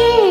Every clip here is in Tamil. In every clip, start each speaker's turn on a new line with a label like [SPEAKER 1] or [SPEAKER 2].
[SPEAKER 1] Yeah.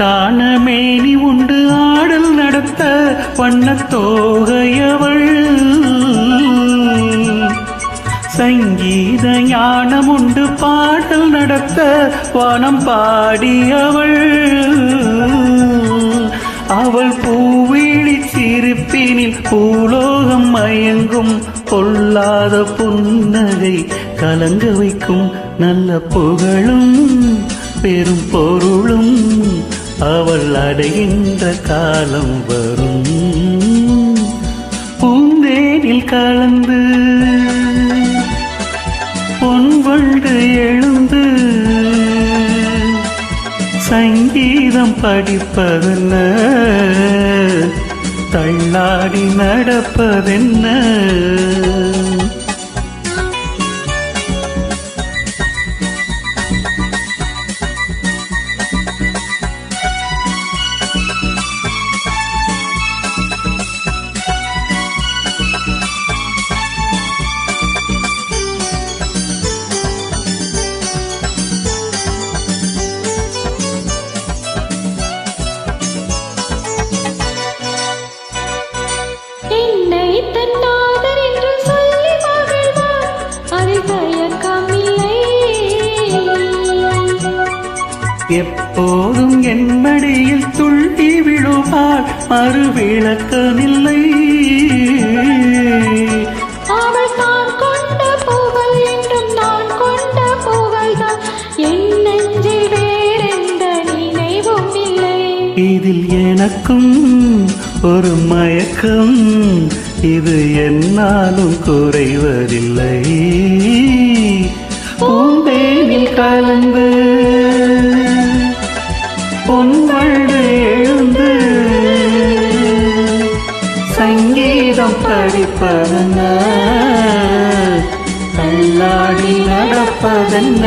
[SPEAKER 1] தட்டான மேனி உண்டு ஆடல் நடத்த வண்ணத்தோகையவள் சங்கீத ஞானம் உண்டு பாடல் நடத்த வானம் பாடியவள். அவள் பூவிழி சிரிப்பினில் பூலோகம் மயங்கும் பொல்லாத புன்னகை கலங்க வைக்கும் நல்ல புகழும் பெரும் பொருளும். அவள் அடைகின்ற காலம் வரும். பூந்தேனில் கலந்து பொன்வண்டு எழுந்து சங்கீதம் படிப்பதென்ன? தள்ளாடி நடப்பதென்ன? எப்போதும் என் மடியில் துள்ளி விழுவாள் மறுவிளக்கமில்லை. இதில் எனக்கும் ஒரு மயக்கம் இது என்னாலும் குறைவதில்லை. பூந்தேனில் கலந்து சங்கீதம் பறந்த தள்ளாடி நடப்பதென்ன?